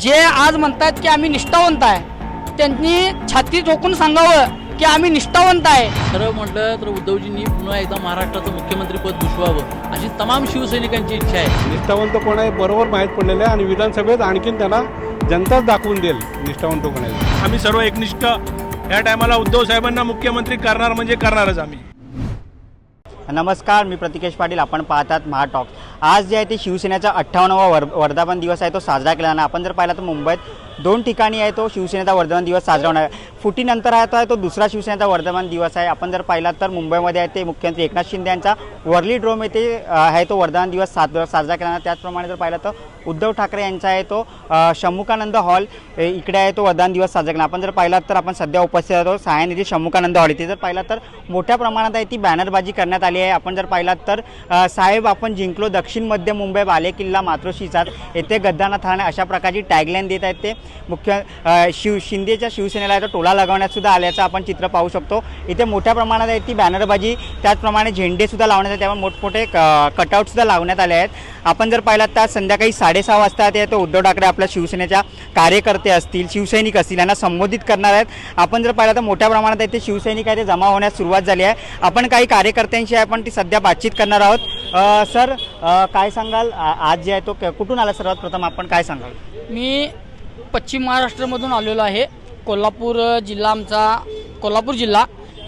जे आज म्हणतात की आम्ही निष्ठावंत आहे त्यांनी छाती ठोकून सांगावं की आम्ही निष्ठावंत आहे. खरं म्हटलं तर उद्धवजींनी पुन्हा एकदा महाराष्ट्राचं मुख्यमंत्रीपद भूषवावं अशी तमाम शिवसैनिकांची इच्छा आहे. निष्ठावंत कोण आहे? बरोबर माहीत पडलेलं आहे आणि विधानसभेत आणखीन त्यांना जनताच दाखवून देईल निष्ठावंत कोण आहे? आम्ही सर्व एकनिष्ठ. या टायमाला उद्धव साहेबांना मुख्यमंत्री करणार म्हणजे करणारच आम्ही. नमस्कार मी प्रतिकेश पाटील. आपण पाहतात महाटॉक आज जे आहे ते शिवसेनेचा अठ्ठावन्नावा वर वर्धापन दिवस आहे तो साजरा केला जाणार. आपण जर पाहिला तर मुंबईत दोन ठिकाणी आहे तो शिवसेनेचा वर्धमान दिवस साजरा होणार आहे. फुटीनंतर आहे तो आहे तो दुसरा शिवसेनेचा वर्धमान दिवस आहे. आपण जर पाहिला तर मुंबईमध्ये आहे ते मुख्यमंत्री एकनाथ शिंदे यांचा वर्ली ड्रोम येथे आहे तो वर्धमान दिवस साज साजरा केला जाणार. त्याचप्रमाणे जर पाहिलं तर उद्धव ठाकरे यांचा आहे तो शमुकानंद हॉल इकडे आहे तो वर्धमान दिवस साजरा केला. आपण जर पाहिला तर आपण सध्या उपस्थित आहोत येथे शंभकानंद हॉल. इथे जर पाहिला तर मोठ्या प्रमाणात आहे ती बॅनरबाजी करण्यात आली आहे. आपण जर पाहिलात तर साहेब आपण जिंकलो दक्षिण मध्य मुंबई बाले किल्ला मातृशीचात येथे गद्दाना ठाणे अशा प्रकारची टॅगलाईन देत आहेत ते. मुख्य शिव शिंदेच्या शिवसेनेला आहे तो टोला लगावण्यात सुद्धा आल्याचं आपण चित्र पाहू शकतो. इथे मोठ्या प्रमाणात आहे ती बॅनरबाजी त्याचप्रमाणे झेंडेसुद्धा लावण्यात आले त्यामुळे मोठमोठे कटआउटसुद्धा लावण्यात आले आहेत. आपण जर पाहिलात तर संध्याकाळी साडेसहा वाजता ते तो उद्धव ठाकरे आपल्या शिवसेनेच्या कार्यकर्ते असतील शिवसैनिक असतील यांना संबोधित करणार आहेत. आपण जर पाहिलं तर मोठ्या प्रमाणात आहे शिवसैनिक आहे ते जमा होण्यास सुरुवात झाली आहे. आपण काही कार्यकर्त्यांशी आपण ती सध्या बातचीत करणार आहोत. सर काय सांगाल? आज जे आहे तो क- कुठून आला? सर्वात प्रथम आपण काय सांगाल? मी पश्चिम महाराष्ट्रामधून आलेलो आहे. कोल्हापूर जिल्हा आमचा कोल्हापूर जिल्हा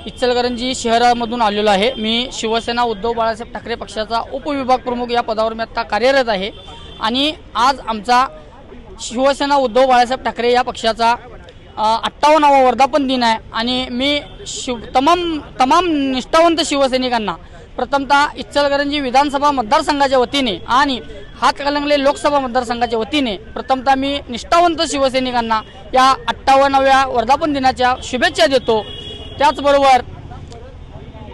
इचलकरंजी शहरामधून आलेलो आहे. मी शिवसेना उद्धव बाळासाहेब ठाकरे पक्षाचा उपविभाग प्रमुख या पदावर मी आत्ता कार्यरत आहे. आणि आज आमचा शिवसेना उद्धव बाळासाहेब ठाकरे या पक्षाचा अठ्ठावन्नावा वर्धापन दिन आहे. आणि मी शिव तमाम तमाम निष्ठावंत शिवसैनिकांना प्रथमतः इचलकरंजी विधानसभा मतदारसंघाच्या वतीने आणि हातकलंगले लोकसभा मतदारसंघाच्या वतीने प्रथमतः मी निष्ठावंत शिवसैनिकांना या अठ्ठावन्नाव्या वर्धापन दिनाच्या शुभेच्छा देतो. त्याचबरोबर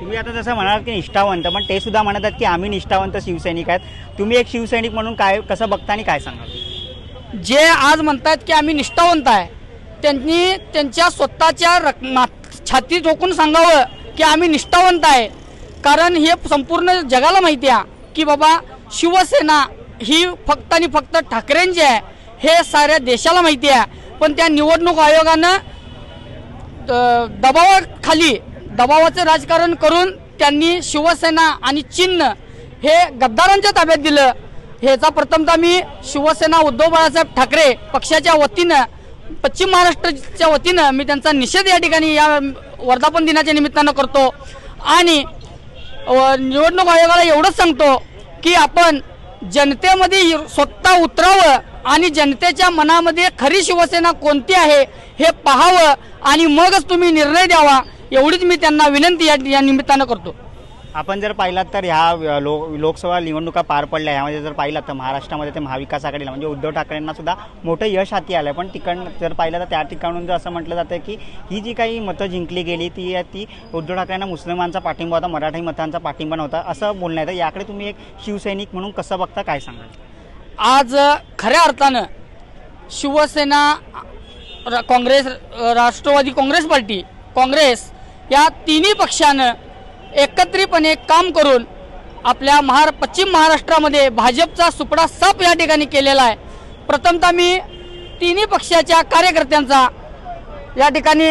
तुम्ही आता जसं म्हणाल की निष्ठावंत पण ते सुद्धा म्हणत आहेत की आम्ही निष्ठावंत शिवसैनिक आहेत. तुम्ही एक शिवसैनिक म्हणून काय कसं बघता आणि काय सांगाल? जे आज म्हणतात की आम्ही निष्ठावंत आहे त्यांनी त्यांच्या स्वतःच्या रक छाती ठोकून सांगावं की आम्ही निष्ठावंत आहे. कारण हे संपूर्ण जगाला माहिती आहे की बाबा शिवसेना ही फक्त आणि फक्त ठाकरेंची आहे. हे साऱ्या देशाला माहिती आहे. पण त्या निवडणूक आयोगानं दबावाखाली दबावाचं राजकारण करून त्यांनी शिवसेना आणि चिन्ह हे गद्दारांच्या ताब्यात दिलं. ह्याचा प्रथमतः मी शिवसेना उद्धव बाळासाहेब ठाकरे पक्षाच्या वतीनं पश्चिम महाराष्ट्राच्या वतीनं मी त्यांचा निषेध या ठिकाणी या वर्धापन दिनाच्या निमित्तानं करतो. आणि निवडणूक आयोगाला एवढंच सांगतो की आपण जनतेमध्ये स्वतः उतरावं आणि जनतेच्या मनामध्ये खरी शिवसेना कोणती आहे हे पाहावं आणि मगच तुम्ही निर्णय द्यावा एवढीच मी त्यांना विनंती या या निमित्तानं करतो. आपण जर पाहिलात तर ह्या लो लोकसभा निवडणुका पार पडल्या ह्यामध्ये जर पाहिलात तर महाराष्ट्रामध्ये ते महाविकास आघाडीला म्हणजे उद्धव ठाकरेंना सुद्धा मोठं यश हाती आलं पण तिकडनं जर पाहिलं तर त्या ठिकाणून जर असं म्हटलं जातं की ही जी काही मतं जिंकली गेली ती ती उद्धव ठाकरेंना मुस्लिमांचा पाठिंबा होता मराठी मतांचा पाठिंबा नव्हता असं बोलणं येतं याकडे तुम्ही एक शिवसैनिक म्हणून कसं बघता काय सांगाल? आज खऱ्या अर्थानं शिवसेना काँग्रेस राष्ट्रवादी काँग्रेस पार्टी काँग्रेस या तिन्ही पक्षानं एकत्रितपणे काम करून आपल्या महार पश्चिम महाराष्ट्रामध्ये भाजपचा सुपडा साप या ठिकाणी केलेला आहे. प्रथमतः मी तिन्ही पक्षाच्या कार्यकर्त्यांचा या ठिकाणी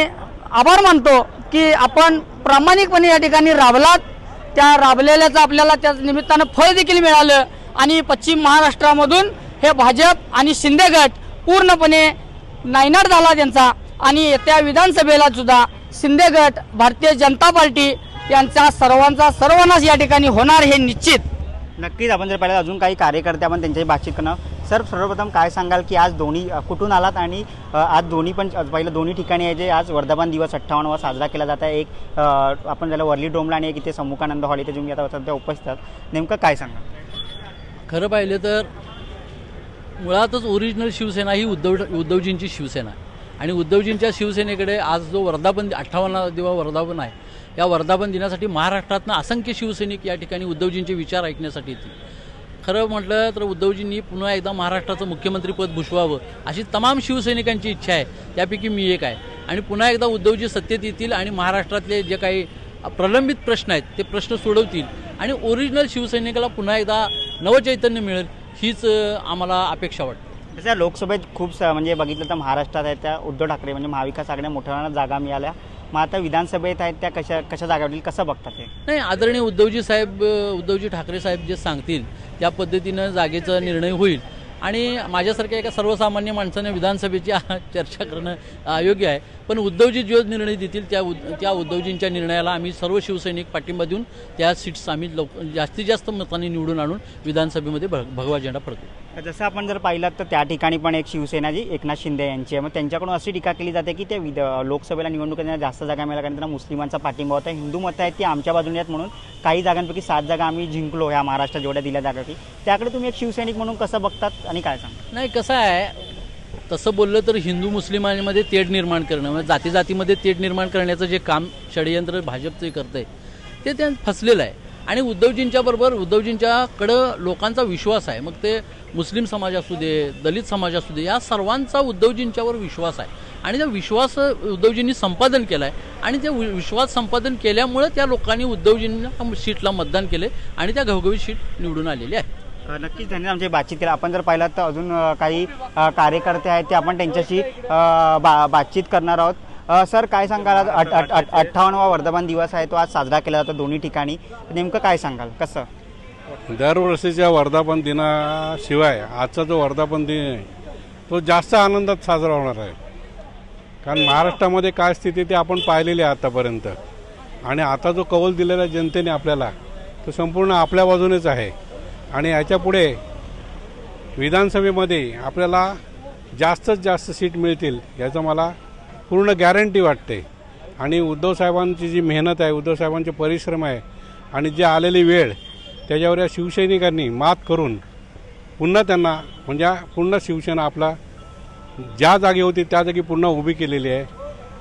आभार मानतो की आपण प्रामाणिकपणे या ठिकाणी राबलात. त्या राबलेल्याचं आपल्याला त्या निमित्तानं फळ देखील मिळालं आणि पश्चिम महाराष्ट्रामधून हे भाजप आणि शिंदे गट पूर्णपणे नायनाट झाला त्यांचा. आणि येत्या विधानसभेला सुद्धा शिंदे गट भारतीय जनता पार्टी यांचा सर्वांचा सर्वांनाच या ठिकाणी होणार हे निश्चित. नक्कीच आपण जर पाहिलं अजून काही कार्यकर्ते आपण त्यांच्याशी बातचीत करणार सर सर्वप्रथम काय सांगाल की आज दोन्ही कुठून आलात आणि आज दोन्ही पण आज पहिलं दोन्ही ठिकाणी आहे जे आज वर्धापन दिवस अठ्ठावन्नवा साजरा केला जात आहे. एक आपण त्याला वर्ली डोमला आणि एक इथे सम्मुखानंद हॉल इथे तुम्ही आता सध्या उपस्थित आहात. नेमकं काय सांगाल? खरं पाहिलं तर मुळातच ओरिजिनल शिवसेना ही उद्धव उद्धवजींची शिवसेना. आणि उद्धवजींच्या शिवसेनेकडे आज जो वर्धापन अठ्ठावन्न दिवा वर्धापन आहे या वर्धापन दिनासाठी महाराष्ट्रातनं असंख्य शिवसैनिक या ठिकाणी उद्धवजींचे विचार ऐकण्यासाठी येतील. खरं म्हटलं तर उद्धवजींनी पुन्हा एकदा महाराष्ट्राचं मुख्यमंत्रीपद भूषवावं अशी तमाम शिवसैनिकांची इच्छा आहे. त्यापैकी मी एक आहे. आणि पुन्हा एकदा उद्धवजी सत्तेत येतील आणि महाराष्ट्रातले जे काही प्रलंबित प्रश्न आहेत ते प्रश्न सोडवतील आणि ओरिजिनल शिवसैनिकाला पुन्हा एकदा नवचैतन्य मिळेल हीच आम्हाला अपेक्षा वाटते. तसं लोकसभेत खूप म्हणजे बघितलं तर महाराष्ट्रात आहे त्या उद्धव ठाकरे म्हणजे महाविकास आघाड्या मोठ्या प्रमाणात जागा मिळाल्या. मग आता विधानसभेत आहेत त्या कशा कशा जागावरील कसं बघतात ते? नाही आदरणीय उद्धवजी साहेब उद्धवजी ठाकरे साहेब जे सांगतील त्या पद्धतीनं जागेचा निर्णय होईल. आणि माझ्यासारख्या एका सर्वसामान्य माणसाने विधानसभेची चर्चा करणं अयोग्य आहे. पण उद्धवजी जो निर्णय देतील त्या उद त्या उद्धवजींच्या निर्णयाला आम्ही सर्व शिवसैनिक पाठिंबा देऊन त्या सीट्स आम्ही लव जास्तीत जास्त मतांनी निवडून आणून विधानसभेमध्ये भग भगवा झेंडा फडतो जसं आपण जर पाहिलं तर त्या ठिकाणी पण एक शिवसेना जी एकनाथ शिंदे यांची आहे. मग त्यांच्याकडून अशी टीका केली जाते की ते विध लोकसभेला निवडणुकीत त्यांना जास्त जागा मिळाल्या कारण त्यांना मुस्लिमांचा पाठिंबा होता. हिंदू मतं आहेत ती आमच्या बाजूने आहेत म्हणून काही जागांपैकी सात जागा आम्ही जिंकलो ह्या महाराष्ट्रात जेवढ्या दिल्या जागा की त्याकडे तुम्ही एक शिवसैनिक म्हणून कसं बघतात आणि काय सांग नाही कसं आहे तसं बोललं तर हिंदू मुस्लिमांमध्ये तेढ निर्माण करणं म्हणजे जाती जातीमध्ये तेढ निर्माण करण्याचं जे काम षडयंत्र भाजपचे करतंय ते त्या फसलेलं आहे. आणि उद्धवजींच्या बरोबर उद्धवजींच्याकडं लोकांचा विश्वास आहे. मग ते मुस्लिम समाज असू दे दलित समाज असू दे या सर्वांचा उद्धवजींच्यावर विश्वास आहे. आणि त्या विश्वास उद्धवजींनी संपादन केला आहे आणि ते वि- विश्वास संपादन केल्यामुळे त्या लोकांनी उद्धवजींना सीटला मतदान केले आणि त्या घवघवीत सीट निवडून आलेली आहे. नक्कीच त्यांनी आमची बातचीत केली. आपण जर पाहिलं तर अजून काही कार्यकर्ते आहेत ते आपण त्यांच्याशी बा बातचीत करणार आहोत. सर काय सांगाल? आज अठ- अठ- अठ- अठ्ठावन्नवा वर्धमान दिवस आहे तो आज साजरा केला जातो दोन्ही ठिकाणी. नेमकं काय सांगाल? कसं? दरवर्षीच्या वर्धापन दिनाशिवाय आजचा जो वर्धापन दिन आहे तो जास्त आनंदात साजरा होणार आहे. कारण महाराष्ट्रामध्ये काय स्थिती ते आपण पाहिलेली आहे आतापर्यंत. आणि आता जो कौल दिलेला जनतेने आपल्याला तो संपूर्ण आपल्या बाजूनेच आहे. आणि याच्यापुढे विधानसभेमध्ये आपल्याला जास्तीत जास्त सीट मिळतील याचं मला पूर्ण गॅरंटी वाटते. आणि उद्धव साहेबांची जी मेहनत आहे उद्धव साहेबांचे परिश्रम आहे आणि जी आलेली वेळ त्याच्यावर या शिवसैनिकांनी मात करून पुन्हा त्यांना म्हणजे पूर्ण शिवसेना आपला ज्या जागी होती त्या जागी पुन्हा उभी केलेली आहे.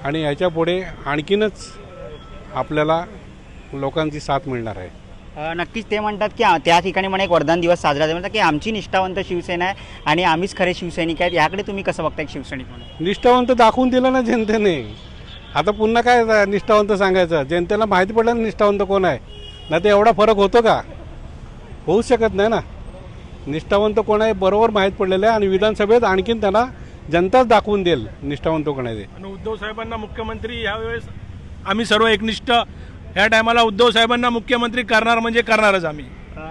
आणि याच्यापुढे आणखीनच आपल्याला लोकांची साथ मिळणार आहे. नक्कीच ते म्हणतात की त्या ठिकाणी म्हणे एक वरदान दिवस साजरा झाला. म्हणतात की आमची निष्ठावंत शिवसेना आहे आणि आम्हीच खरे शिवसैनिक आहेत. याकडे तुम्ही कसं बघता एक शिवसैनिक म्हणून? निष्ठावंत दाखवून दिलं ना जनतेने. आता पुन्हा काय निष्ठावंत सांगायचं? जनतेला माहिती पडलं ना निष्ठावंत कोण आहे. नाही तर एवढा फरक होतो का? होऊ शकत नाही ना. निष्ठावंत कोण आहे बरोबर माहीत पडलेलं आहे आणि विधानसभेत आणखीन त्यांना जनताच दाखवून देईल निष्ठावंत कोण आहे ते. आणि उद्धव साहेबांना मुख्यमंत्री यावेळेस आम्ही सर्व एकनिष्ठ ह्या टायमाला उद्धव साहेबांना मुख्यमंत्री करणार म्हणजे करणारच आम्ही.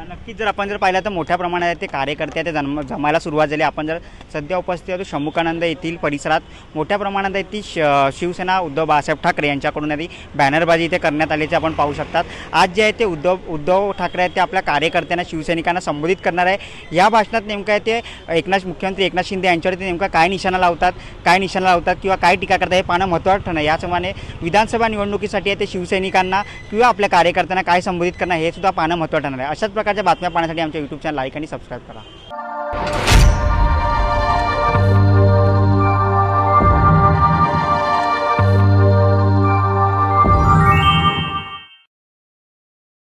नक्कीच जर आपण जर पाहिलं तर मोठ्या प्रमाणात ते कार्यकर्ते आहेत ते जन्म जमायला सुरुवात झाली. आपण जर सध्या उपस्थित आहोत शंभुकानंद येथील परिसरात मोठ्या प्रमाणात येथील ती श शिवसेना उद्धव बाळासाहेब ठाकरे यांच्याकडून आधी बॅनरबाजी इथे करण्यात आल्याचे आपण पाहू शकतात. आज जे आहे ते उद्धव उद्धव ठाकरे आहेत ते आपल्या कार्यकर्त्यांना शिवसैनिकांना संबोधित करणार आहे. या भाषणात नेमकं आहे ते एकनाथ मुख्यमंत्री एकनाथ शिंदे यांच्यावर ते नेमका काय निशाणा लावतात काय निशाणा लावतात किंवा काय टीका करतात हे पाहणं महत्त्वाचं ठरणं याचप्रमाणे विधानसभा निवडणुकीसाठी आहे ते शिवसैनिकांना किंवा आपल्या कार्यकर्त्यांना काय संबोधित करणं हे सुद्धा पाहणं महत्त्वाचं ठरणार आहे. अशाच प्रकारे बातम्या पाहण्यासाठी आमच्या यूट्यूब चॅनल लाईक आणि सबस्क्राईब करा.